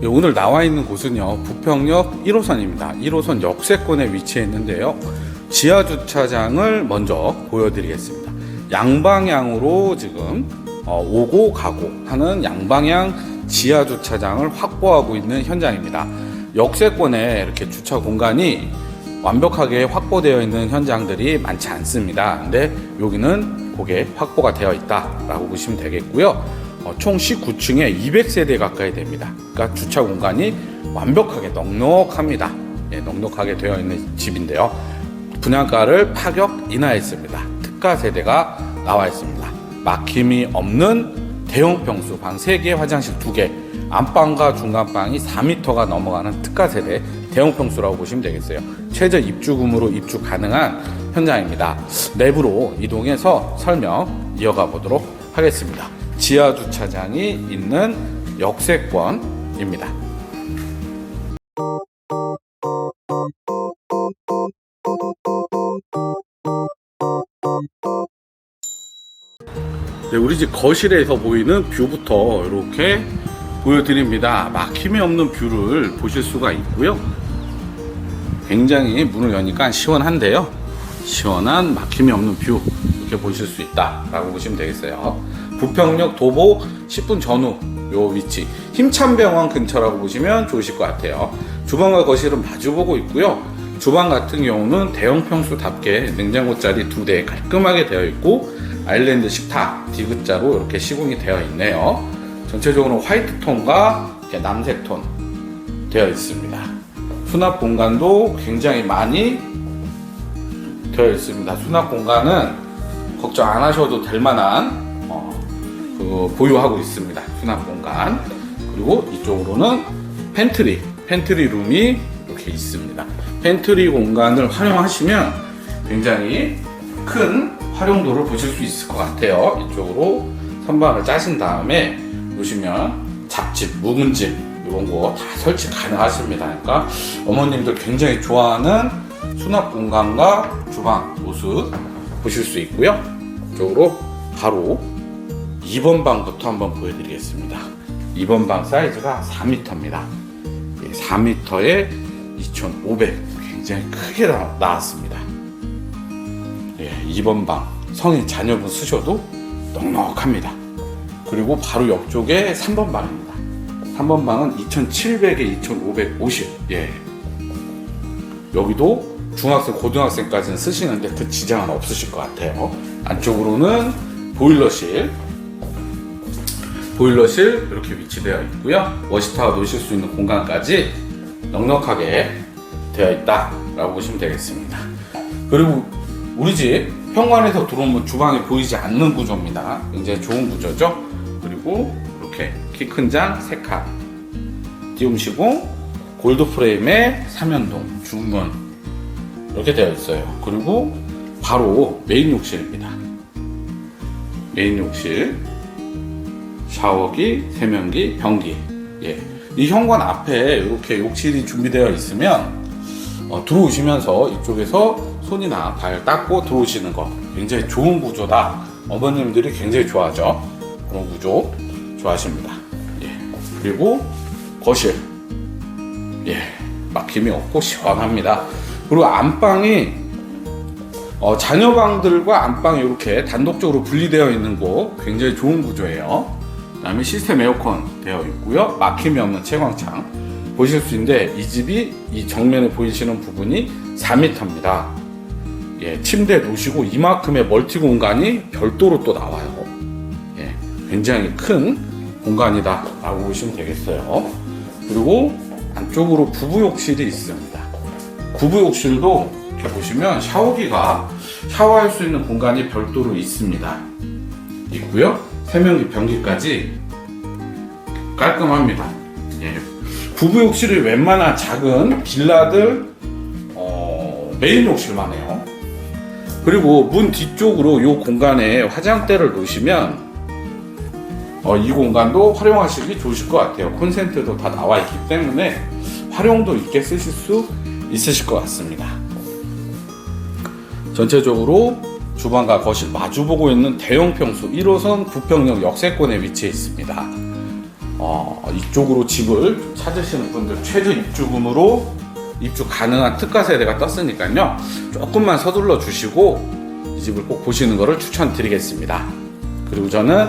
예, 오늘 나와 있는 곳은요 부평역 1호선입니다. 1호선 역세권에 위치해 있는데요. 지하 주차장을 먼저 보여드리겠습니다. 양방향으로 지금 어, 오고 가고 하는 양방향 지하 주차장을 확보하고 있는 현장입니다. 역세권에 이렇게 주차 공간이 완벽하게 확보되어 있는 현장들이 많지 않습니다. 근데 여기는 그게 확보가 되어 있다 라고 보시면 되겠고요. 어, 총 19층에 200세대 가까이 됩니다. 그러니까 주차 공간이 완벽하게 넉넉합니다. 예, 넉넉하게 되어 있는 집인데요. 분양가를 파격 인하했습니다. 특가 세대가 나와 있습니다. 막힘이 없는 대형 평수 방 3개, 화장실 2개, 안방과 중간방이 4m가 넘어가는 특가 세대 대형 평수라고 보시면 되겠어요. 최저 입주금으로 입주 가능한 현장입니다. 내부로 이동해서 설명 이어가 보도록 하겠습니다. 지하 주차장이 있는 역세권입니다. 네, 우리 집 거실에서 보이는 뷰부터 이렇게 보여드립니다. 막힘이 없는 뷰를 보실 수가 있고요. 굉장히 문을 여니까 시원한데요. 시원한 막힘이 없는 뷰 이렇게 보실 수 있다라고 보시면 되겠어요. 부평역 도보 10분 전후 요 위치 힘찬병원 근처라고 보시면 좋으실 것 같아요. 주방과 거실은 마주보고 있고요. 주방 같은 경우는 대형 평수답게 냉장고 자리 두 대 깔끔하게 되어 있고 아일랜드 식탁 디귿자로 이렇게 시공이 되어 있네요. 전체적으로 화이트 톤과 남색 톤 되어 있습니다. 수납 공간도 굉장히 많이 되어 있습니다. 수납 공간은 걱정 안 하셔도 될 만한 어, 그 보유하고 있습니다. 수납 공간 그리고 이쪽으로는 팬트리 팬트리 룸이 이렇게 있습니다. 팬트리 공간을 활용하시면 굉장히 큰 활용도를 보실 수 있을 것 같아요. 이쪽으로 선반을 짜신 다음에 보시면 잡집, 묵은집 이런 거 다 설치 가능하십니다. 그러니까 어머님들 굉장히 좋아하는 수납 공간과 주방 모습 보실 수 있고요. 이쪽으로 바로 2번 방부터 한번 보여드리겠습니다. 2번 방 사이즈가 4m입니다. 4m에 2,500 굉장히 크게 나, 나왔습니다. 예, 2번 방 성인 자녀분 쓰셔도 넉넉합니다. 그리고 바로 옆쪽에 3번 방입니다. 3번 방은 2,700에 2,550. 예. 여기도 중학생, 고등학생까지는 쓰시는데 그 지장은 없으실 것 같아요. 안쪽으로는 보일러실, 보일러실 이렇게 위치되어 있고요. 워시타워 놓으실 수 있는 공간까지 넉넉하게 되어 있다라고 보시면 되겠습니다. 그리고 우리 집 현관에서 들어오면 주방이 보이지 않는 구조입니다. 굉장히 좋은 구조죠. 그리고 이렇게 키 큰 장 3칸 띄움시고 골드 프레임에 삼연동 중문 이렇게 되어 있어요. 그리고 바로 메인 욕실입니다. 메인 욕실 샤워기, 세면기, 변기. 예. 이 현관 앞에 이렇게 욕실이 준비되어 있으면 어, 들어오시면서 이쪽에서 손이나 발 닦고 들어오시는 거 굉장히 좋은 구조다. 어머님들이 굉장히 좋아하죠. 그런 구조 좋아하십니다. 예. 그리고 거실. 예. 막힘이 없고 시원합니다. 그리고 안방이 어, 자녀방들과 안방이 이렇게 단독적으로 분리되어 있는 곳 굉장히 좋은 구조예요. 그다음에 시스템 에어컨 되어 있고요. 막힘이 없는 채광창 보실 수 있는데 이 집이 이 정면에 보이시는 부분이 4m입니다. 예, 침대 놓으시고 이만큼의 멀티 공간이 별도로 또 나와요. 예, 굉장히 큰 공간이다라고 보시면 되겠어요. 그리고 안쪽으로 부부 욕실이 있습니다. 부부 욕실도 이렇게 보시면 샤워기가 샤워할 수 있는 공간이 별도로 있습니다. 있고요. 세면기 변기까지 깔끔합니다. 예. 부부 욕실이 웬만한 작은 빌라들 어, 메인 욕실만 해요. 그리고 문 뒤쪽으로 이 공간에 화장대를 놓으시면 어, 이 공간도 활용하시기 좋으실 것 같아요. 콘센트도 다 나와 있기 때문에 활용도 있게 쓰실 수 있으실 것 같습니다. 전체적으로 주방과 거실 마주보고 있는 대형 평수 1호선 부평역 역세권에 위치해 있습니다. 어, 이쪽으로 집을 찾으시는 분들 최저 입주금으로 입주 가능한 특가 세대가 떴으니까요. 조금만 서둘러 주시고 이 집을 꼭 보시는 것을 추천드리겠습니다. 그리고 저는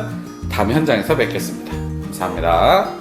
다음 현장에서 뵙겠습니다. 감사합니다.